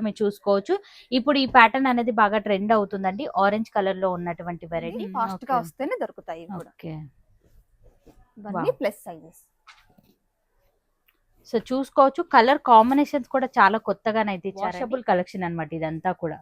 కూడా మీరు చూసుకోవచ్చు. ఇప్పుడు ఈ ప్యాటర్న్ అనేది బాగా ట్రెండ్ అవుతుందండి. ఆరెంజ్ కలర్లో ఉన్నటువంటి వెరైటీ ఫాస్ట్గా వస్తేనే దొరుకుతాయి ఓకే ప్లస్ సైజెస్ సో చూసుకోవచ్చు. కలర్ కాంబినేషన్స్ కూడా చాలా కొత్తగానైతే ఇచ్చారు కలెక్షన్ అన్నమాట ఇదంతా కూడా.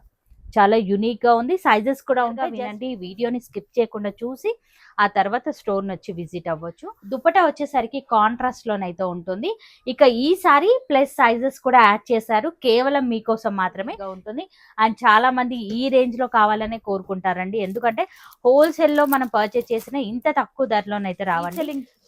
చాలా యునిక్గా ఉంది. సైజెస్ కూడా ఉంటాయి. వినండి. ఈ వీడియోని స్కిప్ చేయకుండా చూసి ఆ తర్వాత స్టోర్ వచ్చి విజిట్ అవ్వచ్చు. దుపట్టా వచ్చేసరికి కాంట్రాస్ట్ లోనైతే ఉంటుంది. ఇక ఈసారి ప్లస్ సైజెస్ కూడా యాడ్ చేశారు. కేవలం మీకోసం మాత్రమే ఉంటుంది. అండ్ చాలా మంది ఈ రేంజ్లో కావాలనే కోరుకుంటారండి. ఎందుకంటే హోల్సేల్లో మనం పర్చేస్ చేసిన ఇంత తక్కువ ధరలోనైతే రావాలి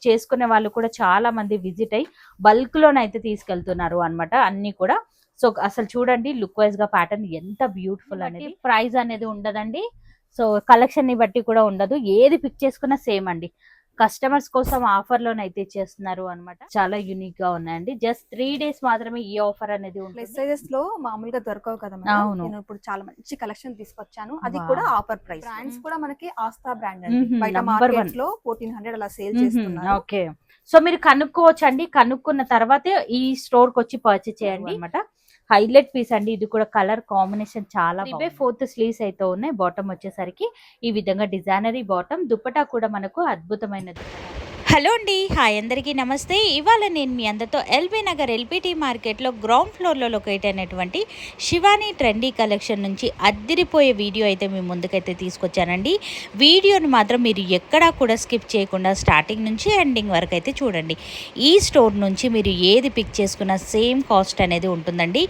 చేసుకునే వాళ్ళు కూడా చాలా మంది విజిట్ అయ్యి బల్క్ లోనైతే తీసుకెళ్తున్నారు అన్నమాట. అన్ని కూడా సో అసలు చూడండి లుక్ వైజ్గా ప్యాటర్న్ ఎంత బ్యూటిఫుల్ అనేది. ప్రైస్ అనేది ఉండదండి. సో కలెక్షన్ని బట్టి కూడా ఉండదు. ఏది పిక్ చేసుకున్నా సేమ్ అండి. కస్టమర్స్ కోసం ఆఫర్ లోనైతే ఇచ్చేస్తున్నారు అన్నమాట. చాలా యూనిక్గా ఉన్నాయండి. జస్ట్ త్రీ డేస్ మాత్రమే ఈ ఆఫర్ అనేది ప్లస్ ఉంటుంది. సైజెస్లో మామూలుగా దొరకవు కదా. అవును. నేను ఇప్పుడు చాలా మంచి కలెక్షన్ తీసుకొచ్చాను. అది. కూడా ఆఫర్ ప్రైస్ బ్రాండ్స్ కూడా మనకి ఆస్థా బ్రాండ్. బయట మార్కెట్. లో ఫోర్టీన్ హండ్రెడ్ అలా సేల్ చేస్తున్నారు. ఓకే. సో మీరు కనుక్కోవచ్చు అండి కనుక్కున్న తర్వాతే ఈ స్టోర్కి వచ్చి పర్చేస్ చేయండి. అనమాట హైలైట్ పీస్ అండి. ఇది కూడా కలర్ కాంబినేషన్ చాలా ఇవే ఫోర్త్ స్లీవ్స్ అయితే ఉన్నాయి. బాటమ్ వచ్చేసరికి ఈ విధంగా డిజైనరీ బాటమ్. దుపట్టా కూడా మనకు అద్భుతమైనది. హలో అండి. హాయ్ అందరికీ నమస్తే. ఇవాళ నేను మీ అందరితో ఎల్బీ నగర్ ఎల్పిటి మార్కెట్లో గ్రౌండ్ ఫ్లోర్లో లొకేట్ అయినటువంటి శివాని ట్రెండీ కలెక్షన్ నుంచి అద్దిరిపోయే వీడియో అయితే మీ ముందుకైతే తీసుకొచ్చానండి. వీడియోని మాత్రం మీరు ఎక్కడా కూడా స్కిప్ చేయకుండా స్టార్టింగ్ నుంచి ఎండింగ్ వరకు అయితే చూడండి. ఈ స్టోర్ నుంచి మీరు ఏది పిక్ చేసుకున్న సేమ్ కాస్ట్ అనేది ఉంటుందండి.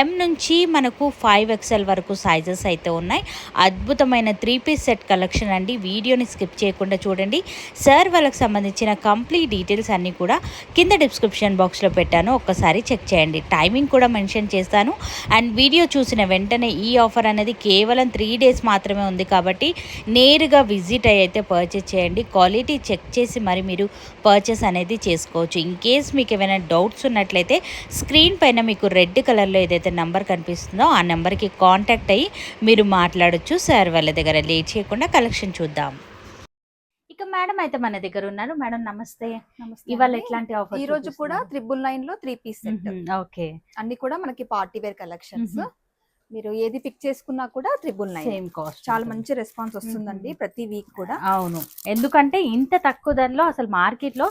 ఎం నుంచి మనకు ఫైవ్ ఎక్స్ఎల్ వరకు సైజెస్ అయితే ఉన్నాయి. అద్భుతమైన త్రీ పీస్ సెట్ కలెక్షన్ అండి. వీడియోని స్కిప్ చేయకుండా చూడండి. సార్ వాళ్ళకి సంబంధించిన కంప్లీట్ డీటెయిల్స్ అన్నీ కూడా కింద డిస్క్రిప్షన్ బాక్స్లో పెట్టాను. ఒక్కసారి చెక్ చేయండి. టైమింగ్ కూడా మెన్షన్ చేస్తాను. అండ్ వీడియో చూసిన వెంటనే ఈ ఆఫర్ అనేది కేవలం త్రీ డేస్ మాత్రమే ఉంది కాబట్టి నేరుగా విజిట్ అయ్యి అయితే పర్చేస్ చేయండి. క్వాలిటీ చెక్ చేసి మరి మీరు పర్చేస్ అనేది చేసుకోవచ్చు. ఇన్ కేస్ మీకు ఏమైనా డౌట్స్ ఉన్నట్లయితే స్క్రీన్ పైన మీకు రెడ్ కలర్లో ఏదైతే నెంబర్ కనిపిస్తుందో ఆ నెంబర్కి కాంటాక్ట్ అయ్యి మీరు మాట్లాడొచ్చు. సార్ వాళ్ళ దగ్గర లేట్ చేయకుండా కలెక్షన్ చూద్దాం. మేడం అయితే మన దగ్గర ఉన్నారు. మేడం నమస్తే. నమస్తే ఇవాళ. ఎట్లాంటి ఆఫర్ ఈ రోజు కూడా త్రిబుల్ నైన్లో త్రీ పీస్ ఓకే. అన్ని కూడా మనకి పార్టీ వేర్ కలెక్షన్స్. మీరు ఏది పిక్ చేసుకున్నా కూడా త్రిబుల్ నైన్ సేమ్ కాస్ట్ చాలా మంచి రెస్పాన్స్ వస్తుందండి. ప్రతి వీక్ కూడా. అవును. ఎందుకంటే ఇంత తక్కువ ధరలో అసలు మార్కెట్లో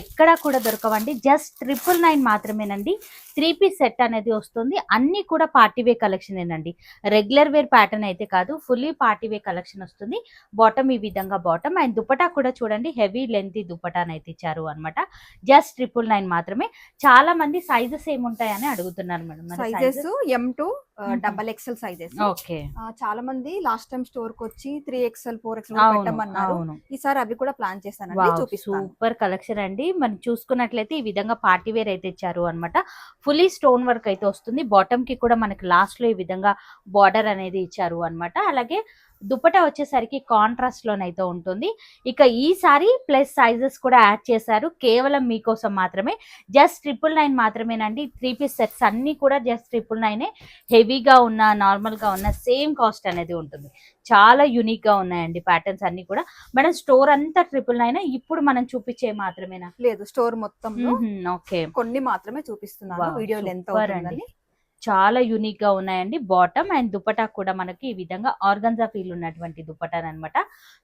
ఎక్కడా కూడా దొరకవండి. జస్ట్ ట్రిపుల్ నైన్ మాత్రమేనండి. త్రీ పీస్ సెట్ అనేది వస్తుంది. అన్ని కూడా పార్టీ వే కలెక్షన్ ఏనండి. రెగ్యులర్ వేర్ ప్యాటర్న్ అయితే కాదు ఫుల్లీ పార్టీ వే కలెక్షన్ వస్తుంది. బాటమ్ ఈ విధంగా బాటమ్ అండ్ దుపటా కూడా చూడండి హెవీ లెంత్ దుపటాన్ అయితే ఇచ్చారు అనమాట జస్ట్ ట్రిపుల్ నైన్ మాత్రమే. చాలా మంది సైజెస్ ఏముంటాయని అడుగుతున్నారు madam. Sizes M to. Double XL sizes okay. చాలా మంది లాస్ట్ టైం స్టోర్కి వచ్చి త్రీ ఎక్స్ఎల్ ఫోర్ ఎక్స్ఎల్ అవును పెట్టమన్నారు. ఈసారి అవి కూడా ప్లాన్ చూపిస్తాను. సూపర్ కలెక్షన్ అండి. మనం చూసుకున్నట్లయితే ఈ విధంగా పార్టీ వేర్ అయితే ఇచ్చారు అన్నమాట. ఫుల్లీ స్టోన్ వర్క్ అయితే వస్తుంది. బాటమ్కి కూడా మనకి లాస్ట్లో ఈ విధంగా బార్డర్ అనేది ఇచ్చారు అన్నమాట. అలాగే దుపట్టా వచ్చేసరికి కాంట్రాస్ట్ లోనైతే ఉంటుంది. ఇక ఈసారి ప్లస్ సైజెస్ కూడా యాడ్ చేశారు. కేవలం మీకోసం మాత్రమే. జస్ట్ ట్రిపుల్ నైన్ మాత్రమేనండి. త్రీ పీస్ సెట్స్ అన్ని కూడా జస్ట్ ట్రిపుల్ నైనే హెవీగా ఉన్న నార్మల్గా ఉన్న సేమ్ కాస్ట్ అనేది ఉంటుంది. చాలా యునిక్గా ఉన్నాయండి ప్యాటర్న్స్ అన్ని కూడా. మేడం స్టోర్ అంతా ట్రిపుల్ నైన్ ఇప్పుడు మనం చూపించే మాత్రమేనా? లేదు స్టోర్ మొత్తంలో ఓకే. కొన్ని మాత్రమే చూపిస్తున్నాను. వీడియో లెంత్ అవుతుందని. చాలా యూనిక్గా ఉన్నాయండి. బాటమ్ అండ్ దుపటా కూడా మనకి ఈ విధంగా ఆర్గన్జా ఫీల్ ఉన్నటువంటి దుపటా అనమాట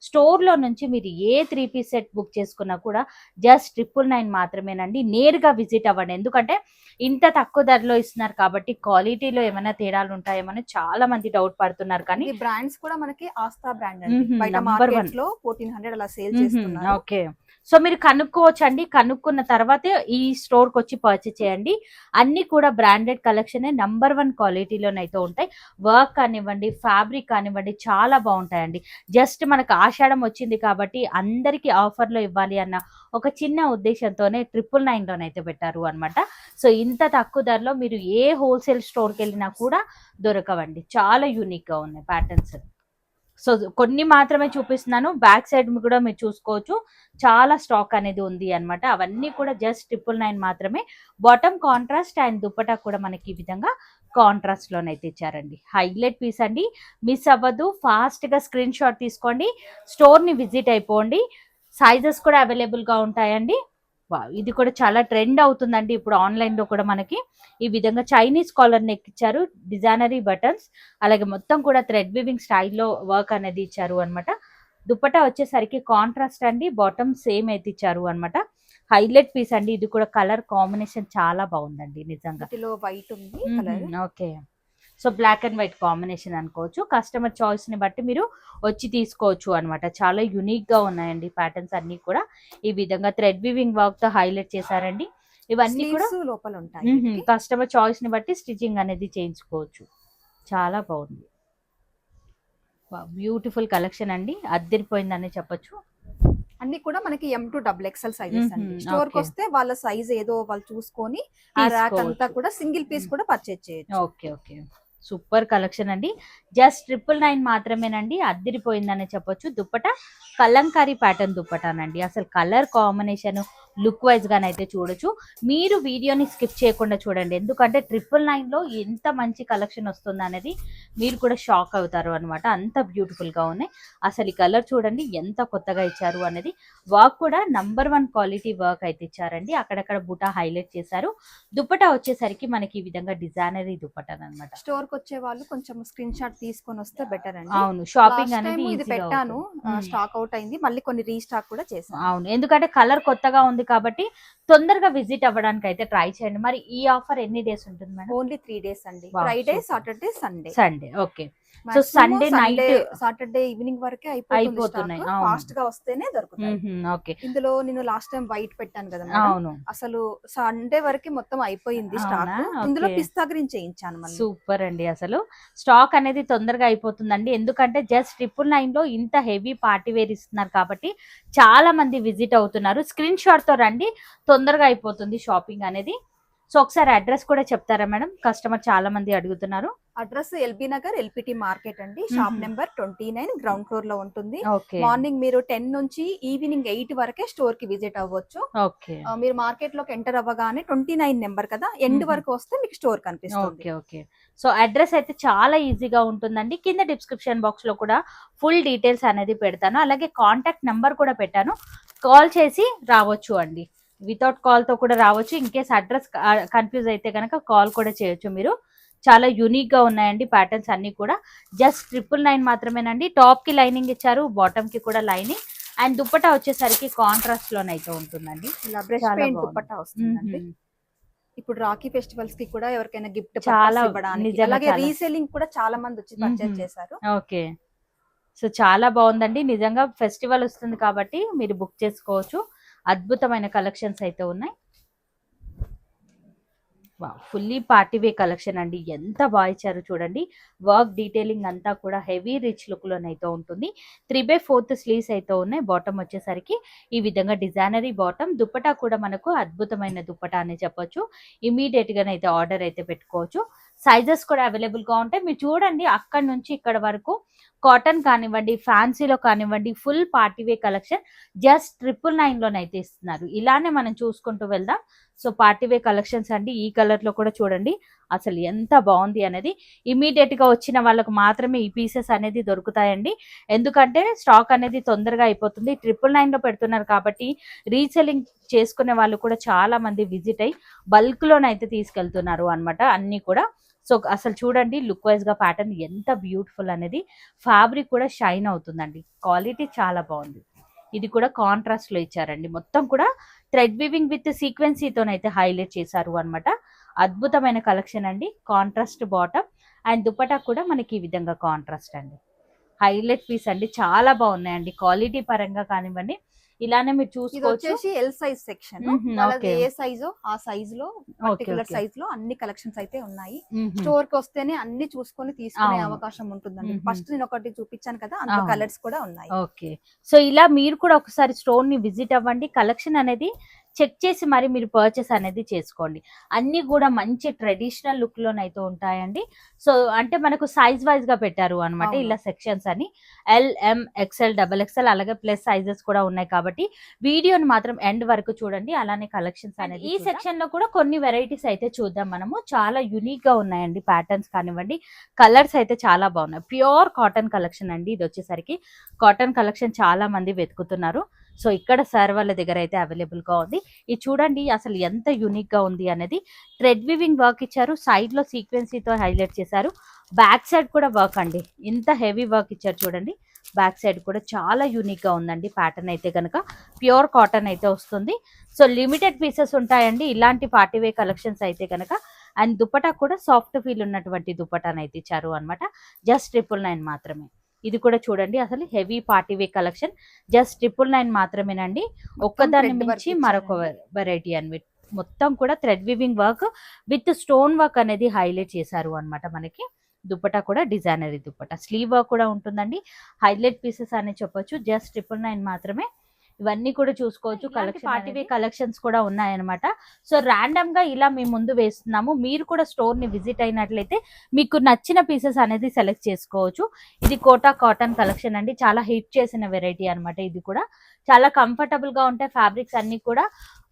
స్టోర్లో నుంచి మీరు ఏ త్రీ పీస్ సెట్ బుక్ చేసుకున్నా కూడా జస్ట్ ట్రిపుల్ నైన్ మాత్రమేనండి. నేరుగా విజిట్ అవ్వండి. ఎందుకంటే ఇంత తక్కువ ధరలో ఇస్తున్నారు కాబట్టి క్వాలిటీలో ఏమైనా తేడాలు ఉంటాయేమని చాలా మంది డౌట్ పడుతున్నారు. కానీ ఈ బ్రాండ్స్ కూడా మనకి ఆస్థా బ్రాండ్ అండి. బయట ఫోర్టీన్ హండ్రెడ్ అలా సేల్ చేస్తున్నారు. ఓకే. సో మీరు కనుక్కోవచ్చు అండి కనుక్కున్న తర్వాతే ఈ స్టోర్కి వచ్చి పర్చేస్ చేయండి. అన్ని కూడా బ్రాండెడ్ కలెక్షన్ నంబర్ వన్ క్వాలిటీలోనైతే ఉంటాయి. వర్క్ కానివ్వండి ఫ్యాబ్రిక్ కానివ్వండి చాలా బాగుంటాయండి. జస్ట్ మనకు ఆషాఢం వచ్చింది కాబట్టి అందరికి ఆఫర్లో ఇవ్వాలి అన్న ఒక చిన్న ఉద్దేశంతోనే ట్రిపుల్ నైన్లోనైతే పెట్టారు అన్నమాట. సో ఇంత తక్కువ ధరలో మీరు ఏ హోల్సేల్ స్టోర్కి వెళ్ళినా కూడా దొరకవండి. చాలా యూనిక్గా ఉన్నాయి ప్యాటర్న్స్ సో కొన్ని మాత్రమే చూపిస్తున్నాను. బ్యాక్ సైడ్ కూడా మీరు చూసుకోవచ్చు. చాలా స్టాక్ అనేది ఉంది అన్నమాట. అవన్నీ కూడా జస్ట్ ట్రిపుల్ నైన్ మాత్రమే. బాటమ్ కాంట్రాస్ట్ అండ్ దుప్పటా కూడా మనకి ఈ విధంగా కాంట్రాస్ట్లోనైతే ఇచ్చారండి. హైలైట్ పీస్ అండి. మిస్ అవ్వద్దు. ఫాస్ట్గా స్క్రీన్ షాట్ తీసుకోండి. స్టోర్ని విజిట్ అయిపోండి. సైజెస్ కూడా అవైలబుల్గా ఉంటాయండి. ఇది కూడా చాలా ట్రెండ్ అవుతుందండి ఇప్పుడు ఆన్లైన్లో కూడా మనకి. ఈ విధంగా చైనీస్ కాలర్ నెక్ ఇచ్చారు డిజైనరీ బటన్స్ అలాగే మొత్తం కూడా థ్రెడ్ వివింగ్ స్టైల్లో వర్క్ అనేది ఇచ్చారు అన్నమాట. దుపట్టా వచ్చేసరికి కాంట్రాస్ట్ అండి బాటమ్ సేమ్ అయితే ఇచ్చారు అన్నమాట. హైలైట్ పీస్ అండి ఇది కూడా కలర్ కాంబినేషన్ చాలా బాగుందండి నిజంగా. వైట్ ఉంది okay. So black and white combination అనుకోవచ్చు. కస్టమర్ చాయిస్ని బట్టి మీరు వచ్చి తీసుకోవచ్చు అన్నమాట. చాలా యునిక్గా ఉన్నాయండి ప్యాటర్న్స్ అన్ని కూడా. ఈ విధంగా థ్రెడ్ వివింగ్ వర్క్తో హైలైట్ చేశారండి. ఇవన్నీ కూడా లోపల ఉంటాయి. కస్టమర్ చాయిస్ని బట్టి స్టిచ్చింగ్ అనేది చేయించుకోవచ్చు. చాలా బాగుంది. బ్యూటిఫుల్ కలెక్షన్ అండి. అద్దరిపోయిందని చెప్పొచ్చు. అన్ని కూడా మనకి M to double XL sizes అండి. స్టోర్కి. వస్తే వాళ్ళ సైజ్ ఏదో వాళ్ళు చూసుకొని ఆ ర్యాక్ అంతా. కూడా సింగిల్ పీస్ కూడా పర్చేజ్ చేయొచ్చు. Okay okay. సూపర్ కలెక్షన్ అండి. జస్ట్ ట్రిపుల్ నైన్ మాత్రమేనండి. అద్దరిపోయిందని చెప్పొచ్చు. దుప్పట కలంకారీ ప్యాటర్న్ దుప్పటానండి. అసలు కలర్ కాంబినేషన్ లుక్ వైజ్ గానైతే చూడొచ్చు. మీరు వీడియోని స్కిప్ చేయకుండా చూడండి. ఎందుకంటే ట్రిపుల్ నైన్లో ఎంత మంచి కలెక్షన్ వస్తుంది అనేది మీరు కూడా షాక్ అవుతారు అనమాట అంత బ్యూటిఫుల్గా ఉన్నాయి. అసలు ఈ కలర్ చూడండి ఎంత కొత్తగా ఇచ్చారు అనేది. వర్క్ కూడా నంబర్ వన్ క్వాలిటీ వర్క్ అయితే ఇచ్చారండి. అక్కడక్కడ బుటా హైలైట్ చేశారు. దుప్పటా వచ్చేసరికి మనకి ఈ విధంగా డిజైనరీ దుప్పటా అనమాట స్టోర్కి వచ్చే వాళ్ళు కొంచెం స్క్రీన్ షాట్ తీసుకొని వస్తే బెటర్ అండి. అవును షాపింగ్ అనేది గా పెట్టాను. స్టాక్ అవుట్ అయింది. మళ్ళీ కొన్ని రీస్టాక్ కూడా చేశాను. అవును ఎందుకంటే కలర్ కొత్తగా ఉంది కాబట్టి తొందరగా విజిట్ అవ్వడానికి అయితే ట్రై చేయండి. మరి ఈ ఆఫర్ ఎన్ని డేస్ ఉంటుంది మేడం? ఓన్లీ త్రీ డేస్ అండి. Friday. Saturday Sunday. Sunday okay. So, Sunday night- Saturday evening వరకే అయిపోతున్నాయి. ఫాస్ట్గా వస్తేనే దొరుకుతాయి. ఓకే. ఇందులో నేను లాస్ట్ టైం వైట్ పెట్టాను కదా అవును. అసలు సండే వరకే మొత్తం అయిపోయింది స్టాక్? ఇందులో. పిస్తా గ్రీన్ చేయించాను సూపర్ అండి అసలు. స్టాక్ అనేది తొందరగా అయిపోతుందండి. ఎందుకంటే జస్ట్ ట్రిపుల్ నైన్లో ఇంత హెవీ పార్టీ వేర్ ఇస్తున్నారు కాబట్టి చాలా మంది విజిట్ అవుతున్నారు. స్క్రీన్ షాట్తో రండి. తొందరగా అయిపోతుంది షాపింగ్ అనేది. సో ఒకసారి అడ్రస్ కూడా చెప్తారా మేడం? కస్టమర్ చాలా మంది అడుగుతున్నారు. Address LB Nagar LPT market అండి. Shop. Number twenty nine ground ఫ్లోర్లో ఉంటుంది మార్నింగ్ మీరు టెన్ నుంచి ఈవినింగ్ ఎయిట్ వరకే స్టోర్కి విజిట్ అవ్వచ్చు. మీరు మార్కెట్లోకి ఎంటర్ అవ్వగానే ట్వంటీ నైన్ నెంబర్ కదా ఎండ్. వరకు వస్తే మీకు స్టోర్ కనిపిస్తుంది. Okay okay. సో అడ్రస్ అయితే చాలా ఈజీగా ఉంటుందండి. కింద డిస్క్రిప్షన్ బాక్స్లో కూడా ఫుల్ డీటెయిల్స్ అనేది పెడతాను. అలాగే కాంటాక్ట్ నెంబర్ కూడా పెట్టాను. కాల్ చేసి రావచ్చు అండి. వితౌట్ కాల్తో కూడా రావచ్చు. ఇన్ కేస్ అడ్రస్ కన్ఫ్యూజ్ అయితే కనుక కాల్ కూడా చేయొచ్చు మీరు. చాలా యూనిక్గా ఉన్నాయండి ప్యాటర్న్స్ అన్ని కూడా. జస్ట్ ట్రిపుల్ నైన్ మాత్రమేనండి. టాప్కి లైనింగ్ ఇచ్చారు బాటమ్కి కూడా లైనింగ్. అండ్ దుప్పటా వచ్చేసరికి కాంట్రాస్ట్ లోనైతే ఉంటుందండి. వస్తుందండి. ఇప్పుడు రాఖీ ఫెస్టివల్స్కి కూడా ఎవరికైనా గిఫ్ట్ చాలా అలాగే. రీసేలింగ్ కూడా చాలా మంది వచ్చి పర్చేస్. చేశారు. ఓకే. సో చాలా బాగుందండి. నిజంగా ఫెస్టివల్ వస్తుంది కాబట్టి మీరు బుక్ చేసుకోవచ్చు. అద్భుతమైన కలెక్షన్స్ అయితే ఉన్నాయి. ఫుల్లీ పార్టీ వే కలెక్షన్ అండి. ఎంత బాగా ఇచ్చారు చూడండి. వర్క్ డీటెయిలింగ్ అంతా కూడా హెవీ రిచ్ లుక్లోనైతే ఉంటుంది. త్రీ బై ఫోర్త్ స్లీవ్స్ అయితే ఉన్నాయి. బాటమ్ వచ్చేసరికి ఈ విధంగా డిజైనరీ బాటమ్. దుప్పటా కూడా మనకు అద్భుతమైన దుప్పటా అని చెప్పొచ్చు. ఇమీడియట్ అయితే ఆర్డర్ అయితే పెట్టుకోవచ్చు. సైజెస్ కూడా అవైలబుల్గా ఉంటాయి. మీరు చూడండి అక్కడ నుంచి ఇక్కడ వరకు కాటన్ కానివ్వండి ఫ్యాన్సీలో కానివ్వండి full party wear collection just triple నైన్లోనైతే ఇస్తున్నారు. ఇలానే మనం చూసుకుంటూ వెళ్దాం. సో పార్టీవే కలెక్షన్స్ అండి ఈ కలర్లో కూడా చూడండి. అసలు ఎంత బాగుంది అనేది. ఇమీడియట్గా వచ్చిన వాళ్ళకు మాత్రమే ఈ పీసెస్ అనేది దొరుకుతాయండి. ఎందుకంటే స్టాక్ అనేది తొందరగా అయిపోతుంది. ట్రిపుల్ నైన్లో పెడుతున్నారు కాబట్టి రీసెల్లింగ్ చేసుకునే వాళ్ళు కూడా చాలా మంది విజిట్ అయ్యి బల్క్లోనైతే తీసుకెళ్తున్నారు అనమాట అన్నీ కూడా. సో అసలు చూడండి లుక్ వైజ్గా ప్యాటర్న్ ఎంత బ్యూటిఫుల్ అనేది ఫ్యాబ్రిక్ కూడా షైన్ అవుతుందండి. క్వాలిటీ చాలా బాగుంది. ఇది కూడా కాంట్రాస్ట్లో ఇచ్చారండి. మొత్తం కూడా థ్రెడ్ వివింగ్ విత్ సీక్వెన్సీతోనైతే హైలైట్ చేశారు అనమాట అద్భుతమైన కలెక్షన్ అండి. కాంట్రాస్ట్ బాటమ్ అండ్ దుపటా కూడా మనకి ఈ విధంగా కాంట్రాస్ట్ అండి. హైలైట్ పీస్ అండి. చాలా బాగున్నాయండి. క్వాలిటీ పరంగా కానివ్వండి ఇలానే మీరు చూసుకోవచ్చు. వచ్చేసి ఎల్ సైజ్ సెక్షన్. ఏ సైజు ఆ సైజ్లో పర్టికులర్ సైజ్లో అన్ని కలెక్షన్స్ అయితే ఉన్నాయి. స్టోర్కి వస్తేనే అన్ని చూసుకొని తీసుకునే. అవకాశం ఉంటుందండి. Mhm. ఫస్ట్ నేను ఒకటి చూపించాను కదా అందులో అవును. కలర్స్ కూడా ఉన్నాయి. ఓకే. సో ఇలా మీరు కూడా ఒకసారి స్టోర్ని విజిట్ అవ్వండి. కలెక్షన్ అనేది చెక్ చేసి మరి మీరు పర్చేస్ అనేది చేసుకోండి. అన్ని కూడా మంచి ట్రెడిషనల్ లుక్ లోనైతే ఉంటాయండి. సో అంటే మనకు సైజ్ వైజ్గా పెట్టారు అన్నమాట అవును. ఇలా సెక్షన్స్ అని. L M XL double XL అలాగే ప్లస్ సైజెస్ కూడా ఉన్నాయి కాబట్టి వీడియోని మాత్రం ఎండ్ వరకు చూడండి. అలానే కలెక్షన్స్ అనేది ఈ సెక్షన్లో కూడా కొన్ని వెరైటీస్ అయితే చూద్దాం మనము. చాలా యునిక్గా ఉన్నాయండి ప్యాటర్న్స్ కానివ్వండి. కలర్స్ అయితే చాలా బాగున్నాయి. ప్యూర్ కాటన్ కలెక్షన్ అండి ఇది వచ్చేసరికి. కాటన్ కలెక్షన్ చాలా మంది వెతుకుతున్నారు. సో ఇక్కడ సార్ వాళ్ళ దగ్గర అయితే అవైలబుల్గా ఉంది. ఇది చూడండి అసలు ఎంత యూనిక్గా ఉంది అనేది. థ్రెడ్ వివింగ్ వర్క్ ఇచ్చారు. సైడ్లో సీక్వెన్సీతో హైలైట్ చేశారు. బ్యాక్ సైడ్ కూడా వర్క్ అండి. ఇంత హెవీ వర్క్ ఇచ్చారు చూడండి. బ్యాక్ సైడ్ కూడా చాలా యూనిక్గా ఉందండి ప్యాటర్న్ అయితే కనుక ప్యూర్ కాటన్ అయితే వస్తుంది. సో లిమిటెడ్ పీసెస్ ఉంటాయండి. ఇలాంటి పార్టీవే కలెక్షన్స్ అయితే కనుక అండ్ దుపటా కూడా సాఫ్ట్ ఫీల్ ఉన్నటువంటి దుపటాను అయితే ఇచ్చారు అనమాట జస్ట్ ట్రిపుల్ నైన్ మాత్రమే. ఇది కూడా చూడండి. అసలు heavy party wear collection. Just triple nine మాత్రమేనండి. work మించి మరొక. వెరైటీ అని మొత్తం కూడా thread weaving work with stone work అనేది హైలైట్ చేశారు అన్నమాట మనకి. దుపట్టా కూడా డిజైనరీ దుపట్టా స్లీవ్ వర్క్ కూడా ఉంటుందండి. హైలైట్ పీసెస్ అని చెప్పొచ్చు. జస్ట్ ట్రిపుల్ నైన్ మాత్రమే. ఇవన్నీ కూడా చూసుకోవచ్చు. కలెక్షన్ పార్టీ కలెక్షన్స్ కూడా ఉన్నాయన్నమాట. సో ర్యాండమ్గా ఇలా మేము ముందు వేస్తున్నాము. మీరు కూడా స్టోర్ని విజిట్ అయినట్లయితే మీకు నచ్చిన పీసెస్ అనేది సెలెక్ట్ చేసుకోవచ్చు. ఇది కోటా కాటన్ కలెక్షన్ అండి. చాలా హిట్ చేసిన వెరైటీ అన్నమాట ఇది కూడా. చాలా కంఫర్టబుల్గా ఉంటాయి. ఫ్యాబ్రిక్స్ అన్ని కూడా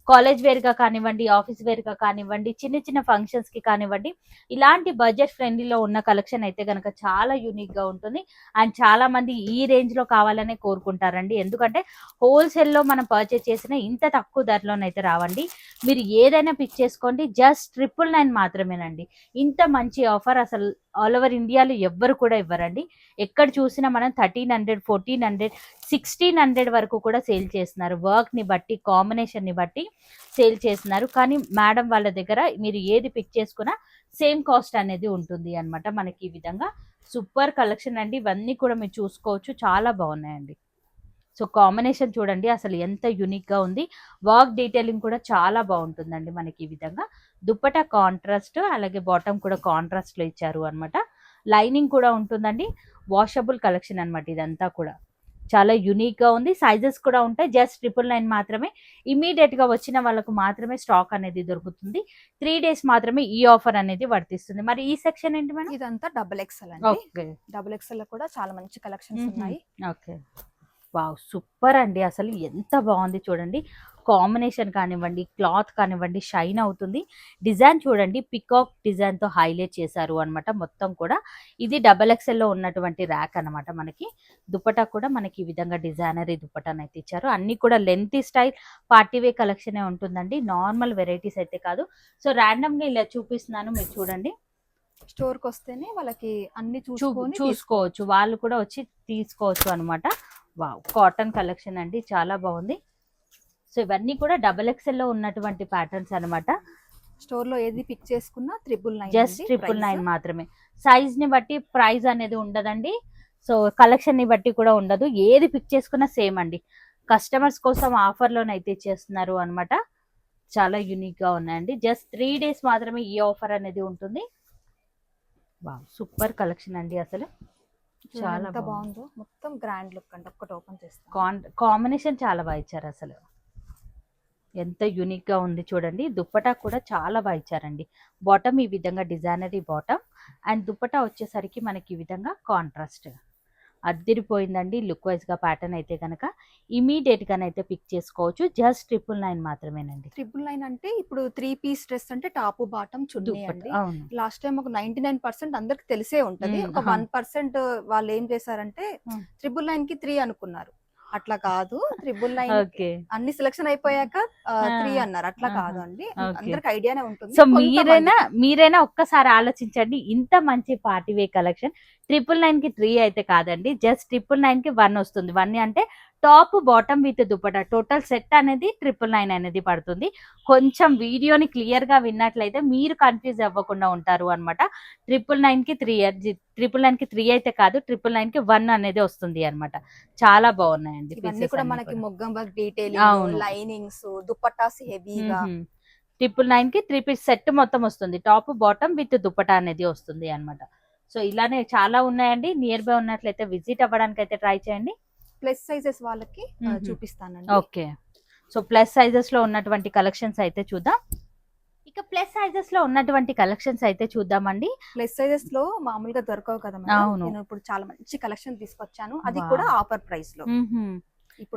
కాలేజ్ వేర్గా కానివ్వండి ఆఫీస్ వేర్గా కానివ్వండి చిన్న చిన్న ఫంక్షన్స్కి కానివ్వండి ఇలాంటి బడ్జెట్ ఫ్రెండ్లీలో ఉన్న కలెక్షన్ అయితే కనుక చాలా యూనిక్గా ఉంటుంది. అండ్ చాలా మంది ఈ రేంజ్లో కావాలనే కోరుకుంటారండి. ఎందుకంటే హోల్సేల్లో మనం పర్చేస్ చేసిన ఇంత తక్కువ ధరలోనైతే రావండి. మీరు ఏదైనా పిక్ చేసుకోండి. జస్ట్ ట్రిపుల్ నైన్ మాత్రమేనండి. ఇంత మంచి ఆఫర్ అసలు ఆల్ ఓవర్ ఇండియాలో ఎవ్వరు కూడా ఇవ్వరండి. ఎక్కడ చూసినా మనం thirteen hundred fourteen hundred sixteen hundred వరకు కూడా సేల్ చేస్తున్నారు. వర్క్ని బట్టి కాంబినేషన్ని బట్టి సేల్ చేస్తున్నారు. కానీ మేడం వాళ్ళ దగ్గర మీరు ఏది పిక్ చేసుకున్నా సేమ్ కాస్ట్ అనేది ఉంటుంది అన్నమాట మనకి ఈ విధంగా. సూపర్ కలెక్షన్ అండి. ఇవన్నీ కూడా మీరు చూసుకోవచ్చు. చాలా బాగున్నాయండి. సో కాంబినేషన్ చూడండి అసలు ఎంత యూనిక్గా ఉంది. వర్క్ డీటెయిలింగ్ కూడా చాలా బాగుంటుందండి మనకి ఈ విధంగా. దుప్పటా కాంట్రాస్ట్ అలాగే బాటమ్ కూడా కాంట్రాస్ట్లో ఇచ్చారు అన్నమాట. లైనింగ్ కూడా ఉంటుందండి. వాషబుల్ కలెక్షన్ అన్నమాట ఇదంతా కూడా. చాలా యూనిక్గా ఉంది. సైజెస్ కూడా ఉంటాయి. జస్ట్ ట్రిపుల్ నైన్ మాత్రమే. ఇమీడియట్గా వచ్చిన వాళ్ళకు మాత్రమే స్టాక్ అనేది దొరుకుతుంది. త్రీ డేస్ మాత్రమే ఈ ఆఫర్ అనేది వర్తిస్తుంది. మరి ఈ సెక్షన్ ఏంటి మేడం? ఇదంతా డబుల్ ఎక్స్ఎల్ అండి. డబుల్ ఎక్స్ఎల్లో కూడా చాలా మంచి కలెక్షన్స్. ఉన్నాయి. ఓకే. వావ్! సూపర్ అండి. అసలు ఎంత బాగుంది చూడండి. కాంబినేషన్ కానివ్వండి క్లాత్ కానివ్వండి షైన్ అవుతుంది. డిజైన్ చూడండి. పికాక్ డిజైన్తో హైలైట్ చేశారు అన్నమాట మొత్తం కూడా. ఇది డబల్ ఎక్స్ఎల్లో ఉన్నటువంటి ర్యాక్ అన్నమాట మనకి. దుపట్టా కూడా మనకి ఈ విధంగా డిజైనరీ దుపట్టాను అయితే ఇచ్చారు. అన్ని కూడా lengthy style party wear collection ఉంటుందండి. నార్మల్ వెరైటీస్ అయితే కాదు. సో ర్యాండమ్గా ఇలా చూపిస్తున్నాను మీరు చూడండి. స్టోర్కి వస్తేనే వాళ్ళకి అన్ని చూసుకోవచ్చు. వాళ్ళు కూడా వచ్చి తీసుకోవచ్చు అనమాట వావ్ కాటన్ కలెక్షన్ అండి చాలా బాగుంది. సో ఇవన్నీ కూడా డబల్ ఎక్స్ఎల్లో ఉన్నటువంటి ప్యాటర్న్స్ అన్నమాట. స్టోర్లో ఏది పిక్ చేసుకున్నా triple nine just triple nine మాత్రమే. సైజ్ని బట్టి ప్రైస్ అనేది ఉండదండి. సో కలెక్షన్ని బట్టి కూడా ఉండదు. ఏది పిక్ చేసుకున్నా సేమ్ అండి. కస్టమర్స్ కోసం ఆఫర్ లోనైతే ఇచ్చేస్తున్నారు అన్నమాట. చాలా యూనిక్గా ఉన్నాయండి. జస్ట్ త్రీ డేస్ మాత్రమే ఈ ఆఫర్ అనేది ఉంటుంది. వావ్ సూపర్ కలెక్షన్ అండి అసలు. చాలా బాగుంది. మొత్తం గ్రాండ్ లుక్ అండి. ఒక్కటి ఓపెన్ చేస్తాను కాన్ కాంబినేషన్ చాలా బాగా ఇచ్చారు అసలు. ఎంత యూనిక్గా ఉంది చూడండి. దుప్పటా కూడా చాలా బాగా ఇచ్చారండి. బాటమ్ ఈ విధంగా డిజైనరీ బాటమ్ అండ్ దుప్పటా వచ్చేసరికి మనకి ఈ విధంగా కాంట్రాస్ట్ అద్దిరిపోయిందండి లుక్ వైజ్గా ప్యాటర్న్ అయితే కనుక ఇమీడియట్ గానైతే పిక్ చేసుకోవచ్చు. జస్ట్ ట్రిపుల్ నైన్ మాత్రమేనండి. ట్రిపుల్ నైన్ అంటే ఇప్పుడు త్రీ పీస్ డ్రెస్ అంటే టాప్ చున్నీ అండి. అవును. లాస్ట్ టైం ఒక నైన్టీ నైన్ పర్సెంట్ అందరికి తెలిసే ఉంటది. ఒక. వన్ పర్సెంట్ వాళ్ళు ఏం చేశారంటే. ట్రిపుల్ నైన్కి త్రీ అనుకున్నారు. అట్లా కాదు. Triple nine okay. అన్ని సెలక్షన్ అయిపోయాక. త్రీ అన్నారు. అట్లా. కాదు అండి. అందరికి ఐడియానే ఉంటుంది. సో మీరైనా మీరైనా ఒక్కసారి ఆలోచించండి. ఇంత మంచి పార్టీ వే కలెక్షన్. ట్రిపుల్ నైన్కి త్రీ అయితే కాదండి. జస్ట్ ట్రిపుల్ నైన్కి వన్ వస్తుంది. వన్ అంటే top bottom with dupatta. Total set అనేది ట్రిపుల్ నైన్ అనేది పడుతుంది. కొంచెం వీడియోని క్లియర్గా విన్నట్లయితే మీరు కన్ఫ్యూజ్ అవ్వకుండా ఉంటారు అన్నమాట. ట్రిపుల్ నైన్కి త్రీ ట్రిపుల్ నైన్కి త్రీ అయితే కాదు ట్రిపుల్ నైన్కి వన్ అనేది వస్తుంది అన్నమాట. చాలా బాగున్నాయండి ఇవన్నీ కూడా మనకి. మొగ్గం వర్క్ అవును. లైనింగ్స్ దుపట్టాస్ హెవీగా ట్రిపుల్ నైన్కి త్రీ పీస్ సెట్ మొత్తం వస్తుంది. టాప్ బాటమ్ విత్ దుపట్టా అనేది వస్తుంది అన్నమాట. సో ఇలానే చాలా ఉన్నాయండి. నియర్ బై ఉన్నట్లయితే విజిట్ అవ్వడానికి అయితే ట్రై చేయండి. ప్లస్ సైజెస్ వాళ్ళకి. చూపిస్తానండి. ఓకే. సో ప్లస్ సైజెస్లో ఉన్నటువంటి కలెక్షన్స్ అయితే చూద్దాం. ఇక ప్లస్ సైజెస్లో ఉన్నటువంటి కలెక్షన్స్ అయితే చూద్దామండి. ప్లస్ సైజెస్లో మామూలుగా దొరకవు కదా అవును. నేను ఇప్పుడు చాలా మంచి కలెక్షన్ తీసుకొచ్చాను. అది. కూడా ఆఫర్ ప్రైస్లో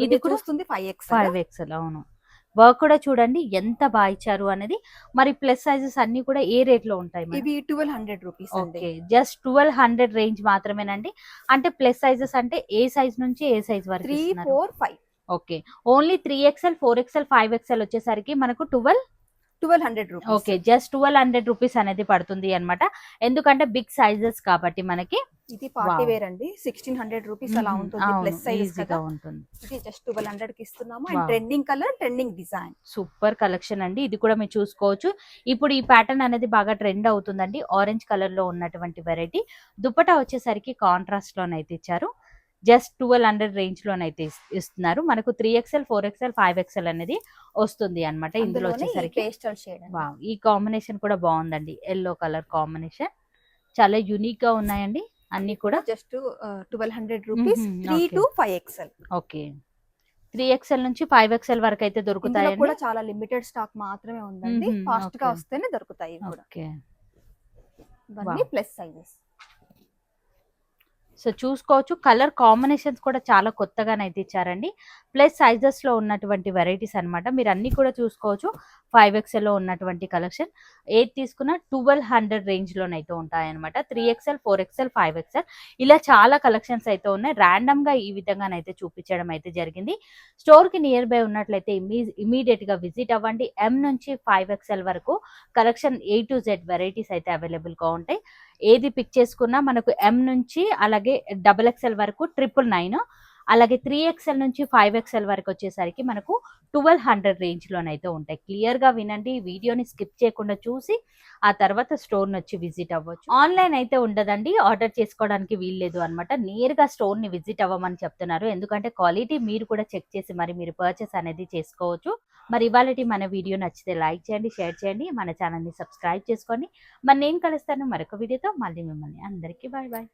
ఇది కూడా చూస్తుంది ఫైవ్ ఎక్స్ ఫైవ్ ఎక్స్ఎల్ అవును. వర్క్ కూడా చూడండి ఎంత బాగా ఇచ్చారు అనేది. మరి ప్లస్ సైజెస్ అన్ని కూడా ఏ రేట్లో ఉంటాయి? ఇవి twelve hundred rupees okay just twelve hundred range మాత్రమేనండి. అంటే ప్లస్ సైజెస్ అంటే ఏ సైజ్ నుంచి ఏ సైజ్ వరకు three four five. Okay only three XL four XL five XL వచ్చేసరికి మనకు twelve twelve hundred rupees okay just twelve hundred rupees అనేది పడుతుంది అన్నమాట. ఎందుకంటే బిగ్ సైజెస్ కాబట్టి మనకి ఇది పార్టీ. వేర్ అండి. సిక్స్టీన్ హండ్రెడ్ రూపీస్ అలా మ్మ్. ఉంటుంది ప్లస్ సైజ్ కదా. ఉంటుంది. ఇది జస్ట్ ట్వెల్వ్ హండ్రెడ్కి ఇస్తున్నాము. And trending colour trending design super collection అండి. ఇది కూడా మీరు చూసుకోవచ్చు. ఇప్పుడు ఈ ప్యాటర్న్ అనేది బాగా ట్రెండ్ అవుతుందండి. ఆరెంజ్ కలర్లో ఉన్నటువంటి వెరైటీ దుపట్టా వచ్చేసరికి కాంట్రాస్ట్ లోనైతే ఇచ్చారు. జస్ట్ ట్వెల్వ్ హండ్రెడ్ రేంజ్ లోనైతే ఇస్- ఇస్తున్నారు. మనకు three XL four XL five XL అనేది వస్తుంది అనమాట ఇందులో వచ్చేసరికి. పేస్టల్ షేడ్ వావ్ ఈ కాంబినేషన్ కూడా బాగుందండి. Yellow colour combination. చాలా యునిక్గా ఉన్నాయండి. అన్ని కూడా. Just twelve hundred rupees three. To five XL. Okay. Three XL నుంచి ఫైవ్ ఎక్స్ఎల్ వరకు అయితే ఇందులో దొరుకుతాయండి కూడా చాలా లిమిటెడ్ స్టాక్ మాత్రమే ఉందండి. ఫాస్ట్గా. వస్తేనే దొరుకుతాయి ఓకే. Plus sizes. సో చూసుకోవచ్చు. కలర్ కాంబినేషన్స్ కూడా చాలా కొత్తగానైతే ఇచ్చారండి. ప్లస్ సైజెస్లో ఉన్నటువంటి వెరైటీస్ అన్నమాట. మీరు అన్ని కూడా చూసుకోవచ్చు. ఫైవ్ ఎక్స్ఎల్లో ఉన్నటువంటి కలెక్షన్. ఏది తీసుకున్నా ట్వెల్వ్ హండ్రెడ్ రేంజ్ లోనైతే ఉంటాయన్నమాట. Three XL four XL five XL ఇలా చాలా కలెక్షన్స్ అయితే ఉన్నాయి. ర్యాండమ్గా ఈ విధంగానైతే చూపించడం అయితే జరిగింది. స్టోర్కి నియర్ బై ఉన్నట్లయితే ఇమీడియట్గా విజిట్ అవ్వండి. ఎం నుంచి ఫైవ్ ఎక్స్ఎల్ వరకు collection A to Z varieties అయితే అవైలబుల్గా ఉంటాయి. ఏది పిక్ చేసుకున్నా మనకు ఎం నుంచి అలాగే డబల్ ఎక్స్ఎల్ వరకు ట్రిపుల్ నైన్ అలాగే త్రీ ఎక్స్ఎల్ నుంచి ఫైవ్ ఎక్స్ఎల్ వరకు వచ్చేసరికి మనకు ట్వెల్వ్ హండ్రెడ్ రేంజ్లోనైతే ఉంటాయి. క్లియర్గా వినండి వీడియోని స్కిప్ చేయకుండా చూసి ఆ తర్వాత స్టోర్ని వచ్చి విజిట్ అవ్వచ్చు. ఆన్లైన్ అయితే ఉండదండి ఆర్డర్ చేసుకోవడానికి వీల్లేదు అనమాట నేరుగా స్టోర్ని విజిట్ అవ్వమని చెప్తున్నారు. ఎందుకంటే క్వాలిటీ మీరు కూడా చెక్ చేసి మరి మీరు పర్చేస్ అనేది చేసుకోవచ్చు. మరి ఇవాళ మన వీడియో నచ్చితే లైక్ చేయండి షేర్ చేయండి మన ఛానల్ని సబ్స్క్రైబ్ చేసుకోండి మరి నేను కలుస్తాను మరొక వీడియోతో మళ్ళీ మిమ్మల్ని అందరికీ బాయ్ బాయ్